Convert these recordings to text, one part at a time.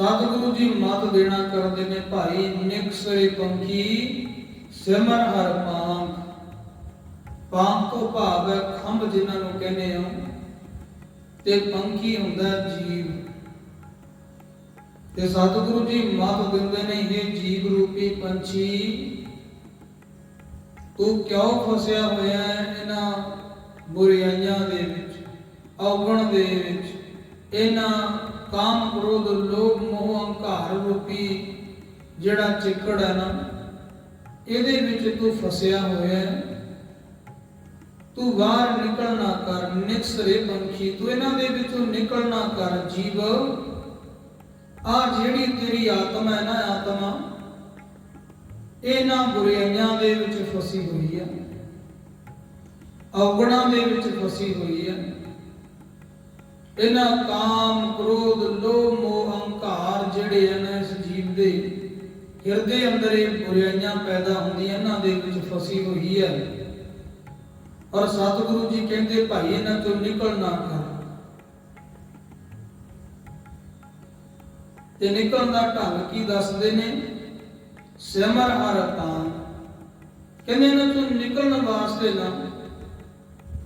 ਸਤਿਗੁਰੂ ਜੀ ਮਤ ਦੇਣਾ ਕਰਦੇ ਨੇ ਭਾਈ ਨਿਕਸਰੇ ਪੰਖੀ, ਸਿਮਰ ਹਰ ਪਾਂਖ। ਪਾਂਖ ਤੋਂ ਭਾਵ ਹੈ ਖੰਭ ਜਿਨ੍ਹਾਂ ਨੂੰ ਕਹਿੰਦੇ ਆ ਤੇ ਪੰਖੀ ਹੁੰਦਾ ਜੀਵ। ਤੇ ਸਤਿਗੁਰੂ ਜੀ ਮਤ ਦਿੰਦੇ ਨੇ ਇਹ ਜੀਵ ਰੂਪੀ ਪੰਛੀ, ਤੂੰ ਕਿਉਂ ਫਸਿਆ ਹੋਇਆ ਹੈ ਇਹਨਾਂ ਬੁਰਾਈਆਂ ਦੇ ਵਿੱਚ, ਔਗਣ ਦੇ ਵਿੱਚ? ਇਹਨਾਂ ਕਾਮ ਕ੍ਰੋਧ, ਲੋਭ, ਮੋਹ ਹੰਕਾਰ ਰੂਪੀ ਜਿਹੜਾ ਚਿੱਕੜ ਹੈ ਨਾ, ਇਹਦੇ ਵਿੱਚ ਤੂੰ ਫਸਿਆ ਹੋਇਆ ਹੈ। ਤੂੰ ਬਾਹਰ ਨਿਕਲਣਾ ਕਰ ਨਿਕਸਰੇ ਪੰਖੀ, ਤੂੰ ਇਹਨਾਂ ਦੇ ਵਿੱਚੋਂ ਨਿਕਲਣਾ ਕਰ ਜੀਵ। ਆ ਜਿਹੜੀ ਤੇਰੀ ਆਤਮਾ ਹੈ ਨਾ, ਆਤਮਾ ਇਹਨਾਂ ਬੁਰਾਈਆਂ ਦੇ ਵਿੱਚ ਫਸੀ ਹੋਈ ਹੈ। ਔਗਣਾਂ ਦੇ ਵਿੱਚ ਫਸੀ ਹੋਈ ਹੈ। ਇਹਨਾਂ ਕਾਮ ਕ੍ਰੋਧ, ਲੋਭ, ਮੋਹ, ਅਹੰਕਾਰ ਜਿਹੜੇ ਹਨ, ਇਸ ਜੀਵ ਦੇ ਹਿਰਦੇ ਅੰਦਰ ਇਹ ਬੁਰਾਈਆਂ ਪੈਦਾ ਹੁੰਦੀਆਂ ਇਹਨਾਂ ਦੇ ਵਿੱਚ ਫਸੀ ਹੋਈ ਹੈ। ਔਰ ਸਤਿਗੁਰੂ ਜੀ ਕਹਿੰਦੇ, ਭਾਈ ਇਹਨਾਂ ਚੋਂ ਨਿਕਲ ਨਾ ਕਰ ਤੇ ਨਿਕਲਣ ਦਾ ਢੰਗ ਕੀ ਦੱਸਦੇ ਨੇ? ਸਿਮਰ ਹਰ ਪਾਨ ਕਹਿੰਦੇ ਇਹਨਾਂ ਚੋਂ ਨਿਕਲਣ ਵਾਸਤੇ ਨਾ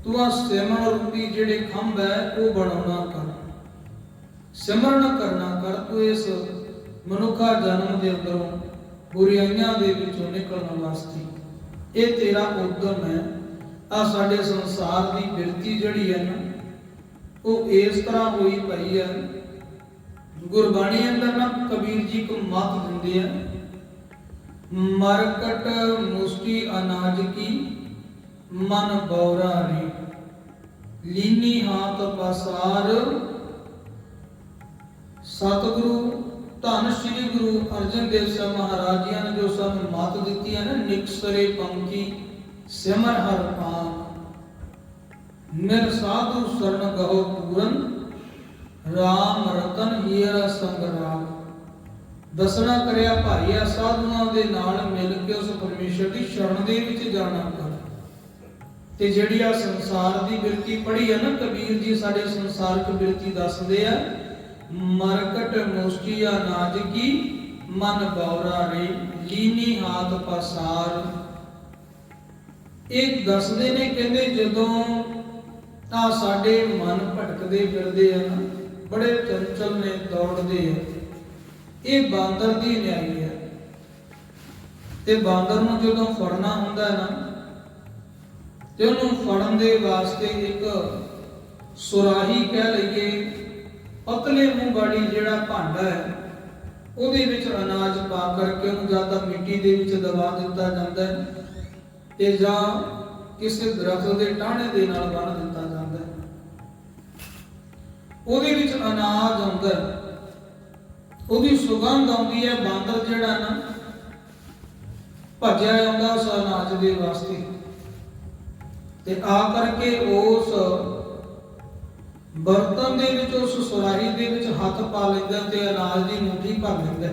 ਤੂੰ ਆ ਸਿਮਰਨ ਰੂਪੀ ਜਿਹੜੇ ਖੰਭ ਹੈ, ਉਹ ਬਣਾਉਣਾ ਕਰ। ਸਿਮਰਨ ਕਰਨਾ ਕਰ ਤੂੰ ਇਸ ਮਨੁੱਖਾ ਜਨਮ ਦੇ ਅੰਦਰੋਂ ਬੁਰਾਈਆਂ ਦੇ ਵਿੱਚੋਂ ਨਿਕਲਣ ਵਾਸਤੇ। ਇਹ ਤੇਰਾ ਉਦਮ ਹੈ। ਆ ਸਾਡੇ ਸੰਸਾਰ ਦੀ ਬਿਰਤੀ ਜਿਹੜੀ ਹੈ ਨਾ, ਉਹ ਇਸ ਤਰ੍ਹਾਂ ਹੋਈ ਪਈ ਹੈ। ਗੁਰਬਾਣੀ ਅੰਦਰ ਨਾ ਕਬੀਰ ਜੀ ਕੋ ਮਤ ਦਿੰਦੇ ਆ, ਮਰਕਟ ਮੁਸਤੀ ਅਨਾਜ ਕੀ, ਮਨ ਬੌਰਾ ਰੇ ਲੀਨੀ ਹਾਥ ਪਸਾਰ ਸਤਿਗੁਰੂ, ਧੰਨ ਸ੍ਰੀ ਗੁਰੂ ਅਰਜਨ ਦੇਵ ਸਾਹਿਬ ਮਹਾਰਾਜ ਜੀ ਨੇ ਜੋ ਸਾਨੂੰ ਮਤ ਦਿੱਤੀ ਹੈ ਨਾ, ਨਿਕਸਰੇ ਪੰਕੀ ਸਿਮਰ ਹਰ ਪਾਕ। ਨਿਰ ਸਾਧੂ ਸਰਣ ਗਹੋ ਪੂਰਨ, ਰਾਮ ਰਤਨ ਹੀਰਾ ਸੰਗ ਦਸਣਾ ਕਰਿਆ ਭਾਈਆ ਸਾਧੂਆਂ ਦੇ ਨਾਲ ਮਿਲ ਕੇ ਉਸ ਪਰਮੇਸ਼ਰ ਦੀ ਸ਼ਰਨ ਦੇ ਵਿੱਚ ਜਾਣਾ ਕਰ। ਤੇ ਜਿਹੜੀ ਆ ਸੰਸਾਰ ਦੀ ਬਿਰਤੀ ਪੜੀ ਹੈ ਨਾ, ਕਬੀਰ ਜੀ ਸਾਡੇ ਸੰਸਾਰਕ ਬਿਰਤੀ ਦੱਸਦੇ ਆ, ਮਰਕਟ ਮੁਸ਼ਟੀਆ ਨਾਜ ਕੀ, ਮਨ ਬੌਰਾ ਰੇ, ਲੀਨੀ ਹਾਥ ਪਸਾਰ। ਇਹ ਦੱਸਦੇ ਨੇ, ਕਹਿੰਦੇ ਜਦੋਂ ਆ ਸਾਡੇ ਮਨ ਭਟਕਦੇ ਫਿਰਦੇ ਆ ਨਾ, ਬੜੇ ਚੰਚਲ ਨੇ ਦੌੜਦੇ ਆ। ਇਹ ਬਾਂਦਰ ਦੀ ਨਿਆਈ ਹੈ ਤੇ ਬਾਂਦਰ ਨੂੰ ਜਦੋਂ ਫੜਨਾ ਹੁੰਦਾ ਹੈ ਨਾ ਤੇ ਉਹਨੂੰ ਫੜਨ ਦੇ ਵਾਸਤੇ ਇੱਕ ਸੁਰਾਹੀ ਕਹਿ ਲਈਏ, ਪਤਲੇ ਮੂੰਹ ਗਾੜੀ ਜਿਹੜਾ ਭਾਂਡਾ ਹੈ, ਉਹਦੇ ਵਿੱਚ ਅਨਾਜ ਪਾ ਕਰਕੇ ਉਹਨੂੰ ਜਾਂ ਤਾਂ ਮਿੱਟੀ ਦੇ ਵਿੱਚ ਦਬਾ ਦਿੱਤਾ ਜਾਂਦਾ ਹੈ ਤੇ ਜਾਂ ਕਿਸੇ ਦਰਖਤ ਦੇ ਟਾਹਣੇ ਦੇ ਨਾਲ ਬੰਨ ਦਿੱਤਾ ਜਾਂਦਾ ਹੈ। ਉਹਦੇ ਵਿੱਚ ਅਨਾਜ ਆਉਂਦਾ ਉਹਦੀ ਸੁਗੰਧ ਆਉਂਦੀ ਹੈ, ਬਾਂਦਰ ਜਿਹੜਾ ਨਾ ਭੱਜਿਆ ਜਾਂਦਾ ਉਸ ਅਨਾਜ ਦੇ ਵਾਸਤੇ। ਤੇ ਆ ਕਰਕੇ ਉਸ ਬਰਤਨ ਦੇ ਵਿੱਚ, ਉਸ ਸੁਰਾਹੀ ਦੇ ਵਿੱਚ ਹੱਥ ਪਾ ਲੈਂਦਾ ਤੇ ਅਨਾਜ ਦੀ ਮੁੱਠੀ ਭਰ ਲੈਂਦਾ।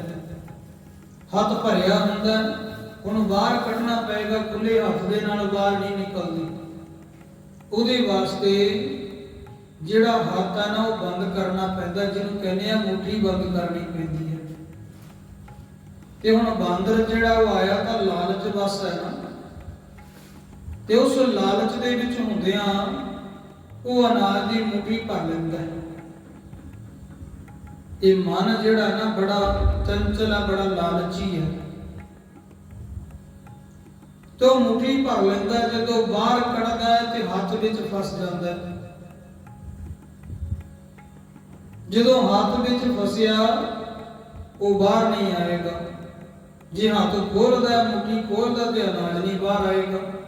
ਹੱਥ ਭਰਿਆ ਹੁੰਦਾ, ਹੁਣ ਬਾਹਰ ਕੱਢਣਾ ਪਏਗਾ ਖੁੱਲੇ ਹੱਥ ਦੇ ਨਾਲ ਬਾਹਰ ਨਹੀਂ ਨਿਕਲਦੀ। ਉਹਦੇ ਵਾਸਤੇ ਜਿਹੜਾ ਹੱਥ ਹੈ ਨਾ, ਉਹ ਬੰਦ ਕਰਨਾ ਪੈਂਦਾ, ਜਿਹਨੂੰ ਕਹਿੰਦੇ ਆ ਮੁੱਠੀ ਬੰਦ ਕਰਨੀ ਪੈਂਦੀ ਹੈ। ਤੇ ਹੁਣ ਬਾਂਦਰ ਜਿਹੜਾ ਉਹ ਆਇਆ ਤਾਂ ਲਾਲਚ ਵਸ ਹੈ ਨਾ। ਤੇ ਉਸ ਲਾਲਚ ਦੇ ਵਿੱਚ ਹੁੰਦਿਆਂ ਉਹ ਅਨਾਜ ਦੀ ਮੁੱਠੀ ਭਰ ਲੈਂਦਾ ਹੈ। ਇਹ ਮਨ ਜਿਹੜਾ ਨਾ ਬੜਾ ਚੰਚਲ ਆ ਬੜਾ ਲਾਲਚੀ ਹੈ ਤੇ ਉਹ ਮੁੱਠੀ ਭਰ ਲੈਂਦਾ ਜਦੋਂ ਬਾਹਰ ਕੱਢਦਾ ਹੈ ਤੇ ਹੱਥ ਵਿੱਚ ਫਸ ਜਾਂਦਾ ਹੈ। ਜਦੋਂ ਹੱਥ ਵਿੱਚ ਫਸਿਆ ਉਹ ਬਾਹਰ ਨਹੀਂ ਆਏਗਾ। ਜੇ ਹੱਥ ਖੋਲਦਾ ਹੈ, ਖੋਲਦਾ ਤੇ ਅਨਾਜ ਨਹੀਂ ਬਾਹਰ ਆਏਗਾ।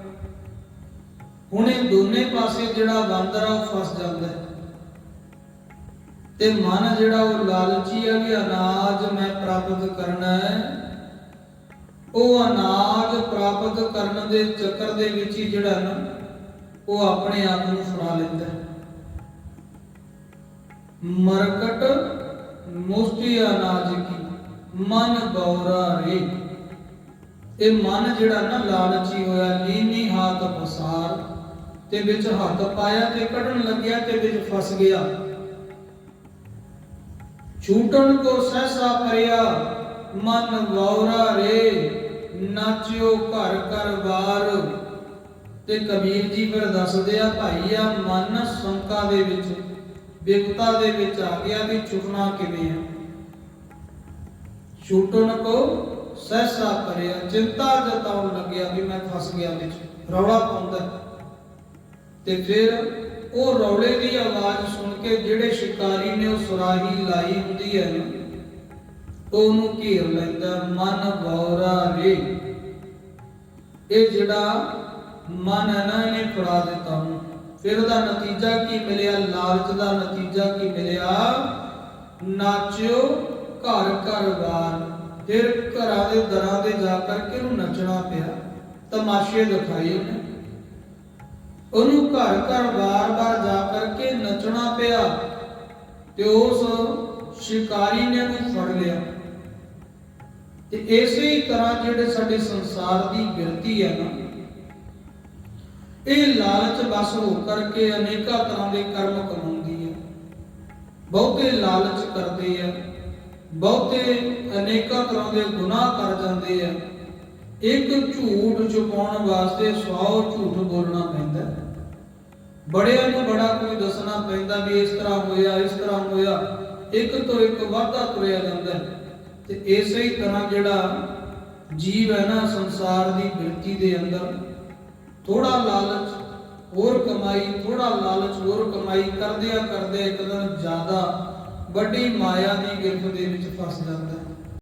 ਹੁਣ ਇਹ ਦੋਨੇ ਪਾਸੇ ਜਿਹੜਾ ਬਾਂਦਰ ਆ, ਉਹ ਫਸ ਜਾਂਦਾ ਹੈ। ਤੇ ਮਨ ਜਿਹੜਾ ਉਹ ਲਾਲਚੀ ਹੈ ਵੀ ਅਨਾਜ ਮੈਂ ਪ੍ਰਾਪਤ ਕਰਨਾ ਹੈ। ਉਹ ਅਨਾਜ ਪ੍ਰਾਪਤ ਕਰਨ ਦੇ ਚੱਕਰ ਦੇ ਵਿੱਚ ਹੀ ਜਿਹੜਾ ਨਾ, ਉਹ ਆਪਣੇ ਆਪ ਨੂੰ ਫੜਾ ਲੈਂਦਾ ਹੈ। ਮਰਕਟ ਮੁਸਤੀ ਅਨਾਜ ਕੀ, ਮਨ ਬੌਰਾ ਰੇ। ਇਹ ਮਨ ਜਿਹੜਾ ਨਾ ਲਾਲਚੀ ਹੋਇਆ ਲੀਨੀ ਹਾਥ ਪਸਾਰ। ਤੇ ਵਿੱਚ ਹੱਥ ਪਾਇਆ ਤੇ ਕੱਢਣ ਲੱਗਿਆ ਤੇ ਵਿੱਚ ਫਸ ਗਿਆ। ਛੂਟਣ ਕੋ ਸਹਸਾ ਪਰਿਆ ਮਨ ਵੌਰਾ ਰੇ, ਨਾਚਿਓ ਘਰ ਘਰ ਵਾਰ। ਤੇ ਕਬੀਰ ਜੀ ਫਿਰ ਦੱਸਦੇ ਆ ਭਾਈ ਆ ਮਨ ਸੰਕਾ ਦੇ ਵਿੱਚ ਵਿਗਤਾ ਦੇ ਵਿੱਚ ਆ ਗਿਆ ਵੀ ਚੁਕਣਾ ਕਿਵੇਂ ਆ? ਛੂਟਣ ਕੋ ਸਹਸਾ ਪਰਿਆ ਚਿੰਤਾ ਜਤਾਉਣ ਲੱਗਿਆ ਵੀ ਮੈਂ ਫਸ ਗਿਆ ਵਿੱਚ, ਰੌਲਾ ਪਾਉਂਦਾ। ਤੇ ਫਿਰ ਉਹ ਰੌਲੇ ਦੀ ਆਵਾਜ਼ ਸੁਣ ਕੇ ਜਿਹੜੇ ਸ਼ਿਕਾਰੀ ਨੇ ਉਹ ਸੁਰਾਹੀ ਲਾਈ ਹੁੰਦੀ ਹੈ ਨਾ, ਉਹਨੂੰ ਘੇਰ ਲੈਂਦਾ, ਮਨ ਗੌਰਾ ਰੇ। ਇਹ ਜਿਹੜਾ ਮਨ ਨਾ, ਇਹਨੇ ਫੜਾ ਦਿੱਤਾ ਉਹਨੂੰ। ਫਿਰ ਉਹਦਾ ਨਤੀਜਾ ਕੀ ਮਿਲਿਆ? ਲਾਲਚ ਦਾ ਨਤੀਜਾ ਕੀ ਮਿਲਿਆ? ਨਾਚਿਓ ਘਰ ਘਰ ਵਾਰ। ਫਿਰ ਘਰਾਂ ਦੇ ਦਰਾਂ ਦੇ ਜਾ ਕਰਕੇ ਉਹਨੂੰ ਨੱਚਣਾ ਪਿਆ। ਤਮਾਸ਼ੇ ਦਿਖਾਏ ਉਹਨੇ। ਉਹਨੂੰ ਘਰ ਘਰ ਵਾਰ-ਵਾਰ ਜਾ ਕਰਕੇ ਨੱਚਣਾ ਪਿਆ ਤੇ ਉਸ ਸ਼ਿਕਾਰੀ ਨੇ ਉਹਨੂੰ ਫੜ ਲਿਆ। ਤੇ ਇਸੇ ਹੀ ਤਰ੍ਹਾਂ ਜਿਹੜੇ ਸਾਡੇ ਸੰਸਾਰ ਦੀ ਬਿਰਤੀ ਆ ਨਾ, ਇਹ ਲਾਲਚ ਬਸ ਹੋ ਕਰਕੇ ਅਨੇਕਾਂ ਤਰ੍ਹਾਂ ਦੇ ਕਰਮ ਕਮਾਉਂਦੀ ਹੈ ਬਹੁਤੇ ਲਾਲਚ ਕਰਦੇ ਆ, ਬਹੁਤੇ ਅਨੇਕਾਂ ਤਰ੍ਹਾਂ ਦੇ ਗੁਨਾਹ ਕਰ ਜਾਂਦੇ ਆ। ਇੱਕ ਝੂਠ ਛੁਪਾਉਣ ਵਾਸਤੇ 100 ਝੂਠ ਬੋਲਣਾ ਪੈਂਦਾ ਬੜਿਆਂ ਨੂੰ ਬੜਾ ਕੋਈ ਦੱਸਣਾ ਪੈਂਦਾ ਵੀ ਇਸ ਤਰ੍ਹਾਂ ਹੋਇਆ, ਇਸ ਤਰ੍ਹਾਂ ਹੋਇਆ, ਇੱਕ ਤੋਂ ਇੱਕ ਵਾਧਾ ਤੁਰਿਆ ਜਾਂਦਾ ਹੈ। ਤੇ ਇਸੇ ਹੀ ਤਰ੍ਹਾਂ ਜਿਹੜਾ ਜੀਵ ਹੈ ਨਾ, ਸੰਸਾਰ ਦੀ ਬਿਰਤੀ ਦੇ ਅੰਦਰ ਥੋੜਾ ਲਾਲਚ, ਹੋਰ ਕਮਾਈ ਥੋੜਾ ਲਾਲਚ, ਹੋਰ ਕਮਾਈ ਕਰਦਿਆਂ ਕਰਦੇ ਇੱਕ ਦਿਨ ਜ਼ਿਆਦਾ ਵੱਡੀ ਮਾਇਆ ਦੀ ਗਿਰਫਤ ਦੇ ਵਿੱਚ ਫਸ ਜਾਂਦਾ ਹੈ